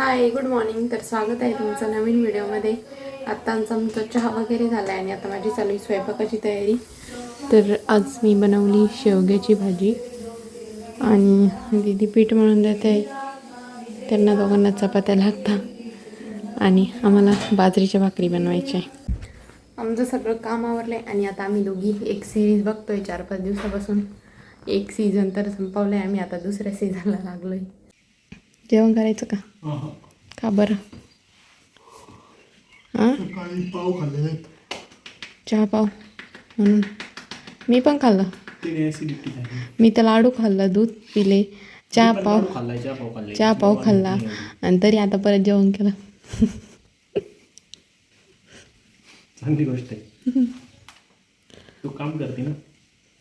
Hi good morning तर स्वागत आहे तुमचं नवीन व्हिडिओमध्ये. आत्ता आमचा आमचा चहा वगैरे झाला आहे आणि आता माझी चालू आहे स्वयंपाकाची तयारी. तर आज मी बनवली शेवग्याची भाजी आणि दीदी पीठ म्हणून देत. आहे त्यांना दोघांना चपात्या लागता आणि आम्हाला बाजरीच्या भाकरी बनवायची आहे. आमचं सगळं काम आवरलं आहे आणि आता आम्ही दोघी एक सिरीज बघतो आहे चार पाच दिवसापासून. एक सीझन तर संपवलं आहे आम्ही आता दुसऱ्या सीझनला लागलो आहे जेवण करायचं का? का बरं? हां पाव खाल्ले चहा पाव. म्हणून. मी पण खाल्लं. मी तर लाडू खाल्ला दूध पिले. चहा पाव. चहा पाव खाल्ला. आणि तरी आता परत जेवण केलं. चांगली गोष्ट आहे. तू काम करते ना.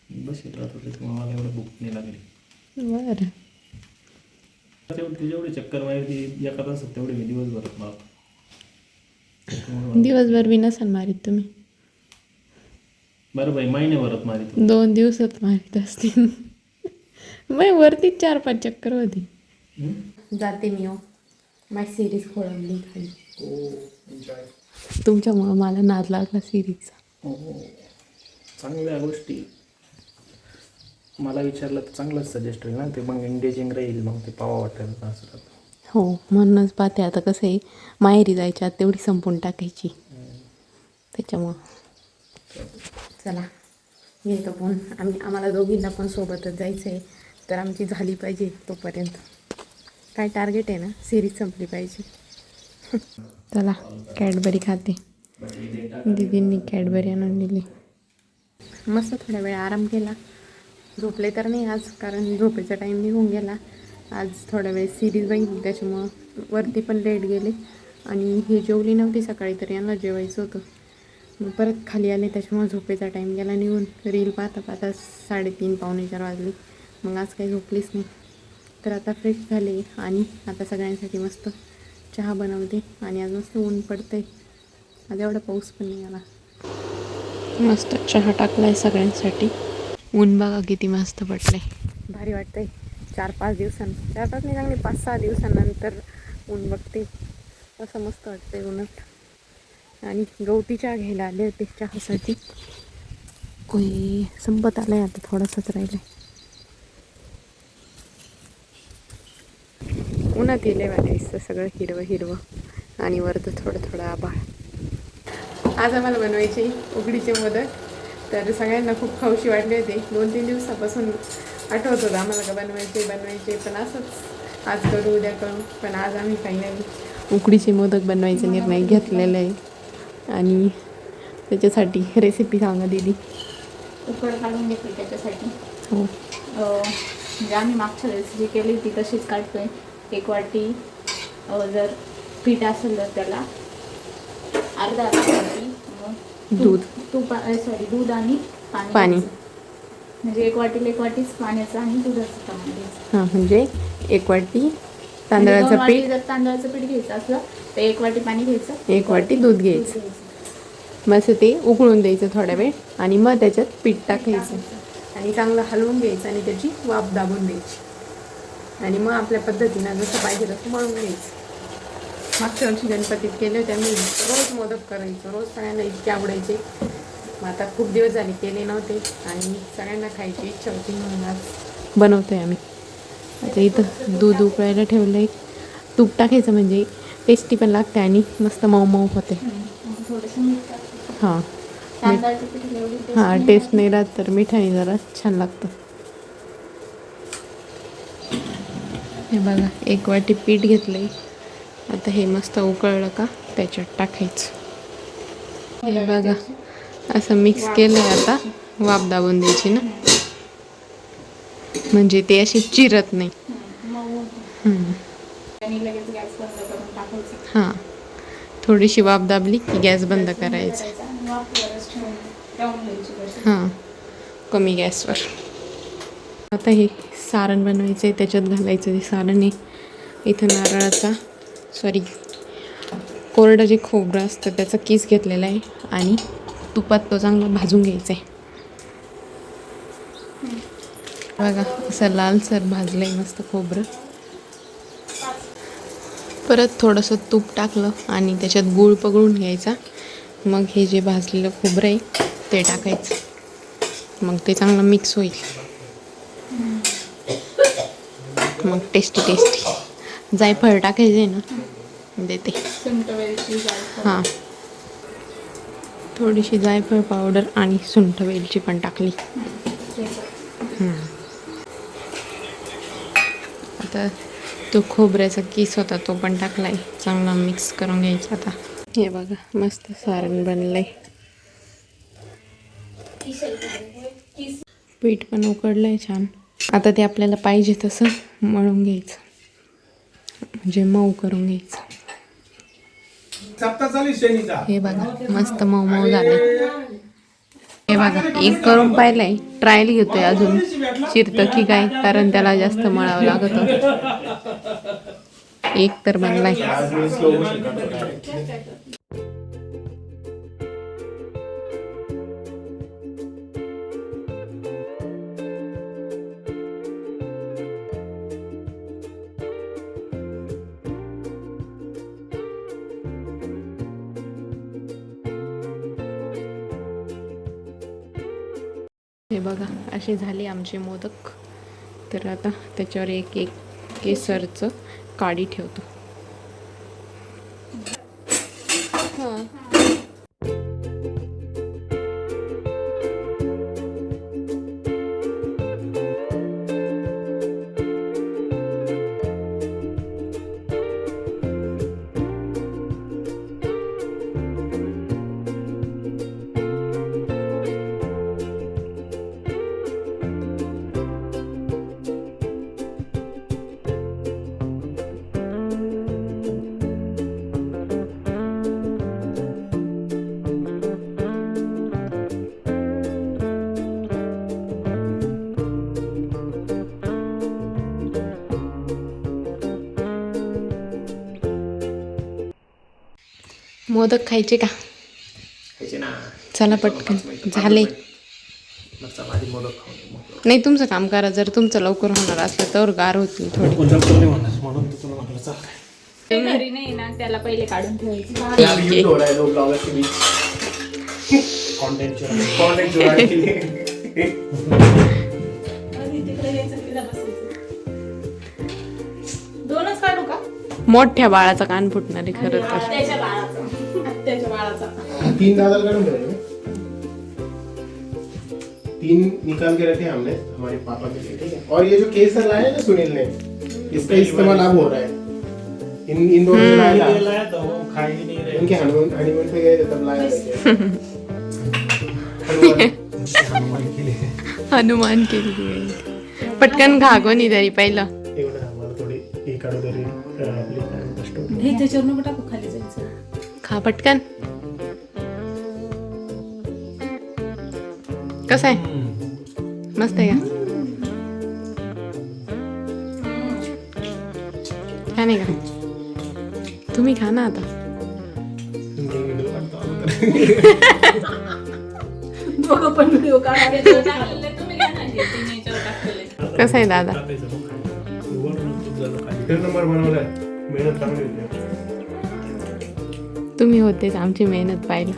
बस येत राहत होते तेव्हा मला एवढं भूक नाही लागली. बरं. तेवढी ती जेवढी चक्कर मारली एका तासात तेवढे मी दिवसभरात मारतो दिवसभर बी नसाल मारीत तुम्ही. बरं बाई महिन्याभरात मारी तू दोन दिवसात मारीत असतील. मग वरतीच चार पाच चक्कर होती. जाते मी हो. माझी सिरीज खोळंबली खाली. हो एन्जॉय तुमच्यामुळं मला नाद लागला सिरीजचा हो. चांगल्या गोष्टी. मला विचारलं तर चांगलंच सजेस्ट होईल ना. ते मग एंगेजिंग राहील मग ते पावा वाटेल का असं राहतं. हो म्हणूनच पाहते. आता कसं आहे माहेरी जायच्या आत तेवढी संपून टाकायची. त्याच्यामुळं. चला येतो पण. आम्ही आम्हाला दोघींना पण सोबतच जायचं आहे तर आमची झाली पाहिजे तोपर्यंत. काय टार्गेट आहे ना? सिरीज संपली पाहिजे. चला कॅडबरी खाते. दीदींनी कॅडबरी आणून दिली. मस्त थोडा वेळ आराम केला. झोपले तर नाही आज कारण झोपेचा टाईम निघून गेला. आज थोडा वेळ सिरीज बघितली त्याच्यामुळं वरती पण लेट गेले. आणि हे जेवली नव्हती सकाळी तर यांना जेवायचं होतं. मग परत खाली आले त्याच्यामुळे झोपेचा टाईम गेला निघून. रील पाहता पाहता साडेतीन पावणे चार वाजले. मग आज काही झोपलीच नाही. तर आता फ्रेश झाले आणि आता सगळ्यांसाठी मस्त चहा बनवते आणि आज मस्त ऊन पडते आज एवढा पाऊस पण नाही आला. मस्त चहा टाकला आहे सगळ्यांसाठी. ऊन बघा किती मस्त पटले भारी वाटतंय. चार पाच दिवसां चार पाच नाही चांगली पाच सहा दिवसांनंतर ऊन बघते. असं मस्त वाटतंय उन्हात. आणि गवती चहा घ्यायला आले होते चहासाठी. कोई संपत आलाय आता थोडासाच राहिलाय. उन्हात येले भारी दिसतं सगळं हिरवं हिरवं. आणि वरतं थोडं थोडं आभाळ. आज आम्हाला बनवायचे उघडीचे मोदक. तर सगळ्यांना खूप खाऊशी वाटले होते. दोन तीन दिवसापासून आठवत होतं आम्हाला का बनवायचे बनवायचे पण असंच. आज करू उद्या करू पण आज आम्ही फायनली उकडीचे मोदक बनवायचा निर्णय घेतलेला आहे. आणि त्याच्यासाठी रेसिपी सांगा दिदी. उकड काढून घेतली त्याच्यासाठी. हो. म्हणजे आम्ही मागच्या वेळेस जी केली ती तशीच काढतोय. एक वाटी जर पीठ असेल तर त्याला. अर्धा अर्धा वाटी. दूध. तूप सॉरी दूध आणि पाणी. म्हणजे एक वाटीला एक वाटीच पाण्याचं आणि दुधाचं प्रमाण घ्यायचं. हां म्हणजे एक वाटी तांदळाचं पीठ. जर तांदळाचं पीठ घ्यायचं असलं तर एक वाटी पाणी घ्यायचं. एक वाटी दूध घ्यायचं. मग ते उकळून द्यायचं थोडा वेळ आणि मग त्याच्यात पीठ टाकायचं. आणि चांगलं हलवून घ्यायचं आणि त्याची वाफ दाबून द्यायची. आणि मग आपल्या पद्धतीनं जसं पाहिजे तसं मळून घ्यायचं. मागच्या वर्षी गणपतीत केले होते. आम्ही रोज मोदक करायचो. रोज सगळ्यांना इतके आवडायचे. मग आता खूप दिवस झाले केले नव्हते. आणि सगळ्यांना खायची इच्छा होती म्हणून आज आहे आम्ही. आता इथं दूध उकळायला ठेवलं आहे तूप टाकायचं म्हणजे टेस्टी पण लागते आणि मस्त मऊ मऊ होते हां. हां टेस्ट नाही राहत तर मिठाने जरा छान लागतं. हे बघा एक वाटी पीठ आहे आता हे मस्त उकळलं का? त्याच्यात टाकायचं. हे बघा असं मिक्स केलं आहे आता वाफ दाबून द्यायची ना. म्हणजे ते अशी चिरत नाही. हां. थोडीशी वाफ दाबली की गॅस बंद करायचा. हां. कमी गॅसवर. आता हे सारण बनवायचं आहे त्याच्यात घालायचं ते सारण आहे. इथं नारळाचा सॉरी. कोरडं जे खोबरं असतं त्याचा किस घेतलेला आहे आणि तुपात तो चांगला भाजून घ्यायचा आहे. बघा असं लालसर भाजलं आहे मस्त खोबरं. परत थोडंसं तूप टाकलं आणि त्याच्यात गूळ पगळून घ्यायचा. मग हे जे भाजलेलं खोबरं आहे ते टाकायचं. मग ते चांगलं मिक्स होईल. मग टेस्टी टेस्टी जायफळ टाकायचे ना. देते. हां. थोडीशी जायफळ पावडर आणि सुंठ वेलची पण टाकली. आता तो खोबऱ्याचा किस होता तो पण टाकलाय. चांगला मिक्स करून घ्यायचा आता. हे बघा मस्त सारण बनलंय. पीठ पण उकडलंय छान. आता ते आपल्याला पाहिजे तसं मळून घ्यायचं. म्हणजे मऊ करून घ्यायचं. हे बघा मस्त मऊ मऊ झाले. हे बघा एक करून पाहिलंय. ट्रायल घेतोय अजून. चिरतं की काय? कारण त्याला जास्त मळावं लागत एक तर बनलाय. हे बघा असे झाले आमचे मोदक. तर आता त्याच्यावर एक एक केसरचं काडी ठेवतो. मोदक खायचे का? खायचे ना. चला पटकन. झाले. नाही तुमचं काम करा. जर तुमचं लवकर होणार असलं तर गार होतील थोडे. घरी नाही ना त्याला पहिले काढून ठेवायचं. मोठ्या बाळाचा कान फुटणार आहे खरं तर. त्याच्या बाळाचा. तीन दादल काढून ठेवले तीन निकाल के रखे हमने हमारे पापा के लिए ठीक है? और ये जो केसर लाया है ना सुनील ने इसका इस्तेमाल अब हो रहा है। इन इन दोनों ने लाया था। इनके हनीमून हनीमून पे गए थे तब लाया था हनुमान। हनुमान केली पटकन खा कोणीतरी पहिलं। एक मिनिट आम्हाला थोडी हे काढू तरी आपली काय होते. हे त्याच्यावर नको टाकू खाली. खा पटकन। कसं आहे? मस्त आहे का? छान आहे का तुम्ही खा ना आता. मी व्हिडिओ काढतो अगोदर. दोघं पण व्हिडिओ काढा. त्याच्यावर टाकलेले तुम्ही काय नाही तिने याच्यावर टाकलेले कसं आहे दादा एक नंबर बनवलाय. मेहनत चांगली होती. तुम्ही होतेच आमची मेहनत पाहिली.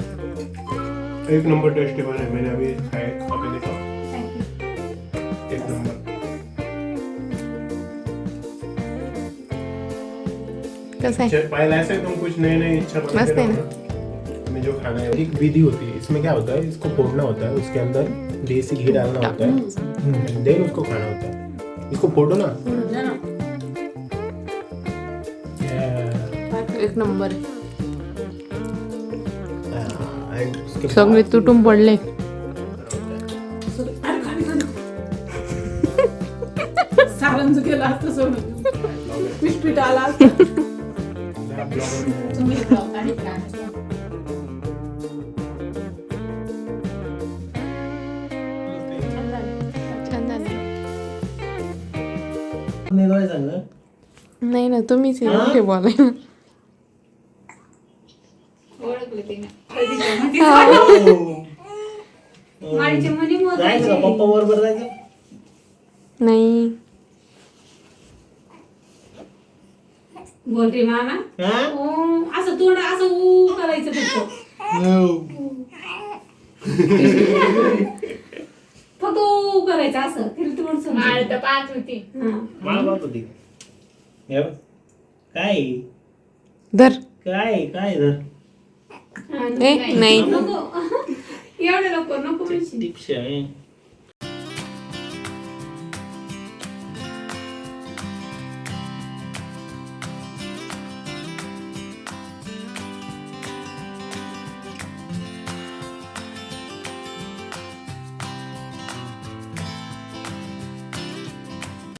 एक नंबर टेस्टी बना है मैंने अभी खाए खा के? देखा एक नंबर. कसं च- पहले ऐसे तुम कुछ नए नए इच्छा मस्त है ना? जो खाना है एक विधि होती है इसमें क्या होता है? इसको फोड़ना होता है उसके अंदर देसी घी डालना होता है। देन उसको खाना होता है। इसको फोड़ो ना। एक नंबर. एंड सगळे तुटून पडले. सारंज असतं सोडून. आला नाही ना तुम्हीच हे? मोठे बोलाय ओळखले मनी पप्पा बरोबर जायचं नाही बोल रे मामा हा? ओ असं तोंड असं ऊ करायचं फक्त फक्त ऊ करायचं असं तिला तोंड माळ समजत तर पाहत होती हा. मला बात होती हे बघ. काय धर काय काय धर नाही. नको एवढं नको नको टिप्स आहे.